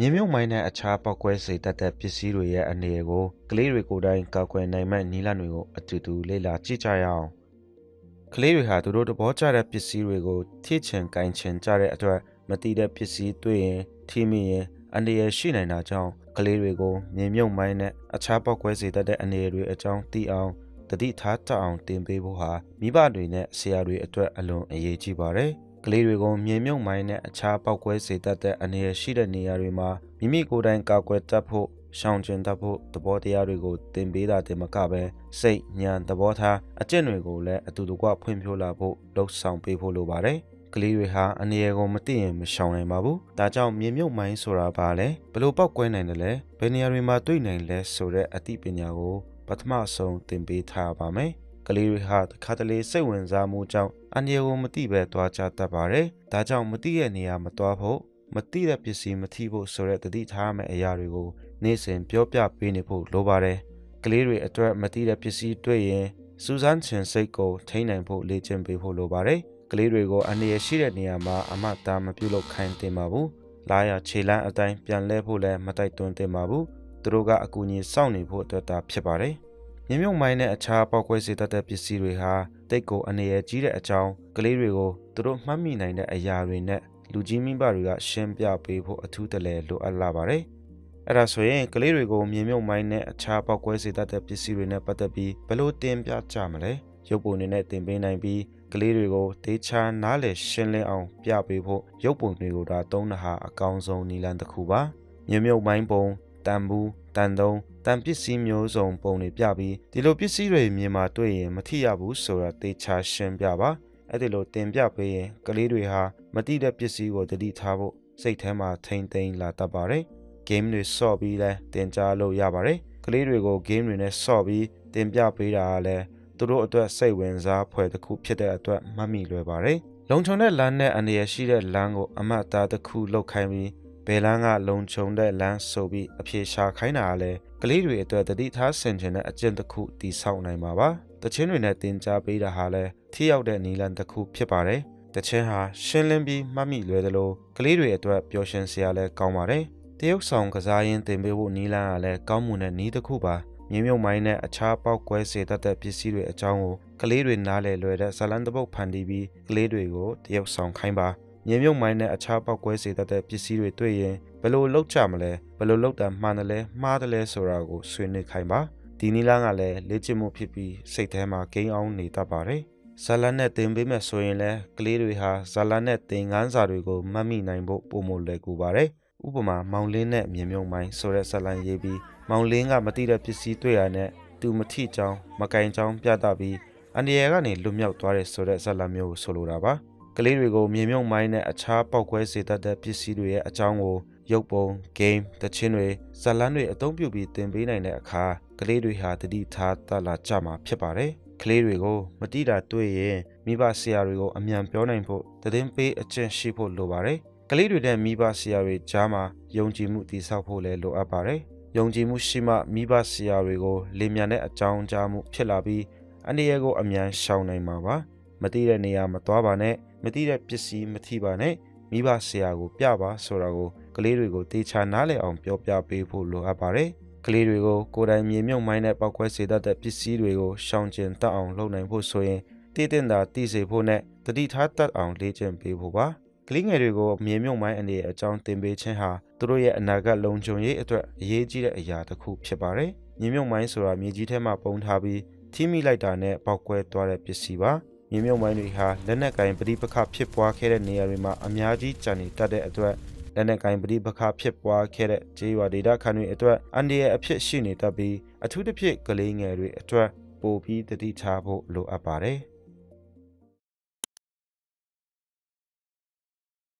မြင်းမြုပ်မိုင်းနဲ့အခြားပောက်ကွဲစေတတ်တဲ့ပစ္စည်းတွေရဲ့အနေအကိုကလေးတွေကိုယ်တိုင်ကောက်ွယ်နိုင်မဲ့နီလန်တွေကိုအတူတူလေ့လာကြည့်ကြရအောင်ကလေးတွေဟာသူတို့သဘောကျတဲ့ပစ္စည်းတွေကိုထိချင်ကင်ချင်ကြတဲ့အတွက်မတိတဲ့ပစ္စည်းတွေ့ရင်ထိမိရင်အနေရရှိနိုင်တာကြောင့်ကလေးတွေကိုမြင်းမြုပ်မိုင်းနဲ့အခြားပောက်ကွဲစေတတ်တဲ့အနေတွေအကြောင်းသိအောင်တတိထားတတ်အောင်သင်ပေးဖို့ဟာမိဘတွေနဲ့ဆရာတွေအတွက်အလွန်အရေးကြီးပါတယ်။ ကလေးတွေကိုမြင်မြုပ်မိုင်းနဲ့အခြားပောက်ကွဲစေတတ်တဲ့အနေရရှိတဲ့နေရာတွေမှာမိမိကိုယ်တိုင်ကာကွယ်တတ်ဖို့ရှောင်ကျဉ်တတ်ဖို့သဘောတရားတွေကိုသင်ပေးတာတင်မကပဲစိတ်ဉာဏ်သဘောထားအကျင့်တွေကိုလည်းအတူတကွဖွံ့ဖြိုးလာဖို့လှုပ်ဆောင်ပေးဖို့လိုပါတယ်။ကလေးတွေဟာအနေရကိုမသိရင်မရှောင်နိုင်ပါဘူး။ဒါကြောင့်မြင်မြုပ်မိုင်းဆိုတာဘာလဲဘယ်လိုပောက်ကွဲနိုင်တယ်လဲဘယ်နေရာတွေမှာတွေ့နိုင်လဲဆိုတဲ့အသိပညာကိုပထမဆုံးသင်ပေးထားပါမယ်။ ကလေးတွေဟာတစ်ခါတလေစိတ်ဝင်စားမှုကြောင့်အန္တရာယ်ကိုမသိပဲသွားကြတတ်ပါတယ်။ဒါကြောင့်မသိတဲ့နေရာမသွားဖို့မသိတဲ့ပစ္စည်းမထိဖို့ဆိုတဲ့တတိထားမယ့်အရာတွေကိုနေ့စဉ်ပြောပြပေးနေဖို့လိုပါတယ်။ကလေးတွေအတွက်မသိတဲ့ပစ္စည်းတွေ့ရင်စူးစမ်းချင်စိတ်ကိုထိန်းနိုင်ဖို့လေ့ကျင့်ပေးဖို့လိုပါတယ်။ကလေးတွေကိုအန္တရာယ်ရှိတဲ့နေရာမှာအမှတ်သားမပြုလုပ်ခိုင်းတင်ပါဘူး။လာရခြေလန်းအတိုင်းပြန်လဲဖို့လည်းမတိုက်တွန်းတင်ပါဘူး။သူတို့ကအကူအညီစောင့်နေဖို့အတွက်သာဖြစ်ပါတယ်။ မြမြုပ်မိုင်းနဲ့အခြားပေါက်ကွဲစေတတ်တဲ့ပစ္စည်းတွေဟာတိတ်ကိုအနေရကြီးတဲ့အကြောင်းကလေးတွေကိုသူတို့မှတ်မိနိုင်တဲ့အရာတွေနဲ့လူကြီးမိဘတွေကရှင်းပြပေးဖို့အထူးတလဲလိုအပ်လာပါတယ်။အဲ့ဒါဆိုရင်ကလေးတွေကိုမြင်မြုပ်မိုင်းနဲ့အခြားပေါက်ကွဲစေတတ်တဲ့ပစ္စည်းတွေနဲ့ပတ်သက်ပြီးဘယ်လိုတင်ပြကြမလဲ။ရုပ်ပုံတွေနဲ့တင်ပေးနိုင်ပြီးကလေးတွေကိုတေချာနားလည်ရှင်းလင်းအောင်ပြပေးဖို့ရုပ်ပုံတွေကိုဒါသုံးတာဟာအကောင်းဆုံးနည်းလမ်းတစ်ခုပါ။မြင်မြုပ်မိုင်းပုံ တန်ဘူးတန်သုံးတန်ပစ္စည်းမျိုးစုံပုံတွေပြပြီးဒီလိုပစ္စည်းတွေမြင်မှာတွေ့ရင်မထိရဘူးဆိုတာတေချာရှင်းပြပါအဲ့ဒီလိုတင်ပြပေးရင်ကလေးတွေဟာမတိတဲ့ပစ္စည်းကိုတတိထားဖို့စိတ်ထဲမှာထိမ့်သိမ်းလာတတ်ပါတယ်။ game တွေဆော့ပြီးလဲတင်ကြားလို့ရပါတယ်။ကလေးတွေကို game တွေနဲ့ဆော့ပြီးတင်ပြပေးတာကလည်းသူတို့အတွက်စိတ်ဝင်စားဖွယ်တစ်ခုဖြစ်တဲ့အတွက်မှတ်မိလွယ်ပါတယ်။လုံခြုံတဲ့လမ်းနဲ့အနေရရှိတဲ့လမ်းကိုအမတ်သားတစ်ခုလောက်ခိုင်းပြီး ဘယ်လမ်းကလုံခြုံတဲ့လမ်းဆိုပြီးအပြေရှာခိုင်းတာကလည်းကလေးတွေအတွက်တတိထားဆင်ခြင်တဲ့အကျင့်တစ်ခုတည်ဆောက်နိုင်မှာပါ။တချင်းတွေနဲ့တင်ကြားပေးတာဟာလည်းထိရောက်တဲ့နည်းလမ်းတစ်ခုဖြစ်ပါတယ်။တချင်းဟာရှင်းလင်းပြီးမှတ်မိလွယ်သလိုကလေးတွေအတွက်ပျော်ရွှင်စရာလည်းကောင်းပါတယ်။တရုတ်ဆောင်ကစားရင်းတင်ပေးဖို့နည်းလမ်းကလည်းကောင်းမွန်တဲ့နည်းတစ်ခုပါ။မြင်းမြုပ်မိုင်းနဲ့အခြားပေါက်ကွဲစေတတ်တဲ့ပစ္စည်းတွေအကြောင်းကိုကလေးတွေနားလည်လွယ်တဲ့ဇလန်တပုတ်ဖန်တီးပြီးကလေးတွေကိုတရုတ်ဆောင်ခိုင်းပါ။ မြေမြုပ်မိုင်းနဲ့အခြားပေါက်ကွဲစေတတ်တဲ့ပစ္စည်းတွေတွေ့ရင်ဘယ်လိုလုပ်ကြမလဲဘယ်လိုလုပ်တာမှန်တယ်လဲမှားတယ်လဲဆိုတာကိုဆွေးနွေးခိုင်းပါဒီနီလာကလည်းလေ့ကျင့်မှုဖြစ်ပြီးစိတ်ထဲမှာဂိမ်းအောင်နေတတ်ပါတယ်ဇာလန်နဲ့တင်ပေးမယ်ဆိုရင်လည်းကလေးတွေဟာဇာလန်နဲ့တင်ငန်းစာတွေကိုမှတ်မိနိုင်ဖို့ပုံမလွယ်ကူပါတယ်ဥပမာမောင်လင်းနဲ့မြေမြုံမိုင်းဆိုတဲ့ဇာလန်ရေးပြီးမောင်လင်းကမတိတဲ့ပစ္စည်းတွေ့ရတဲ့သူမထိချောင်းမကင်ချောင်းပြသပြီးအန်ဒီယာကနေလွတ်မြောက်သွားတဲ့ဆိုတဲ့ဇာလန်မျိုးကိုဆိုလိုတာပါ ကလေးတွေကိုမြေမြုံမိုင်းနဲ့အခြားပောက်ကွဲစေတတ်တဲ့ပစ္စည်းတွေရဲ့အကြောင်းကိုရုပ်ပုံ game တချင်းတွေဇာလန်တွေအသုံးပြုပြီးသင်ပေးနိုင်တဲ့အခါကလေးတွေဟာတတိထားတလာကြမှာဖြစ်ပါတယ်ကလေးတွေကိုမတိတာတွေ့ရင်မိဘဆရာတွေကိုအမြန်ပြောနိုင်ဖို့တည်င်းပေးအကျင့်ရှိဖို့လိုပါတယ်ကလေးတွေနဲ့မိဘဆရာတွေကြားမှာယုံကြည်မှုတည်ဆောက်ဖို့လည်းလိုအပ်ပါတယ်ယုံကြည်မှုရှိမှမိဘဆရာတွေကိုလင်မြန်တဲ့အကြောင်းကြားမှုဖြစ်လာပြီးအနေရကိုအမြန်ရှောင်နိုင်မှာပါမတိတဲ့နေရာမသွားပါနဲ့ မတိတဲ့ပစ္စည်းမထိပါနဲ့မိဘဆရာကိုပြပါဆိုတာကိုကလေးတွေကိုတေချာနားလည်အောင်ပြောပြပေးဖို့လိုအပ်ပါတယ်ကလေးတွေကိုကိုယ်တိုင်မြေမြုပ်မိုင်းနဲ့ပောက်ကွဲစေတတ်တဲ့ပစ္စည်းတွေကိုရှောင်ကျဉ်တတ်အောင်လုပ်နိုင်ဖို့ဆိုရင်တည်တင်တာတည်စေဖို့နဲ့တတိထားတတ်အောင်လေ့ကျင့်ပေးဖို့ပါကလေးငယ်တွေကိုမြေမြုပ်မိုင်းအနေအကြောင်းသင်ပေးခြင်းဟာသူတို့ရဲ့အနာဂတ်လုံခြုံရေးအတွက်အရေးကြီးတဲ့အရာတစ်ခုဖြစ်ပါတယ်မြေမြုပ်မိုင်းဆိုတာမြေကြီးထဲမှာပုံထားပြီးထိမိလိုက်တာနဲ့ပောက်ကွဲသွားတဲ့ပစ္စည်းပါ မြေမြုပ်မိုင်းတွေဟာလက်နက်ကင်ပဋိပက္ခဖြစ်ပွားခဲ့တဲ့နေရာတွေမှာအများကြီးကျန်နေတတ်တဲ့အတွက်လက်နက်ကင်ပဋိပက္ခဖြစ်ပွားခဲ့တဲ့ဂျေးရွာဒေတာခန်တွေအတွက်အန်ဒီရဲ့အဖြစ်ရှိနေတတ်ပြီးအထူးသဖြင့်ကလေးငယ်တွေအတွက်ပိုပြီးတတိထားဖို့လိုအပ်ပါတယ်။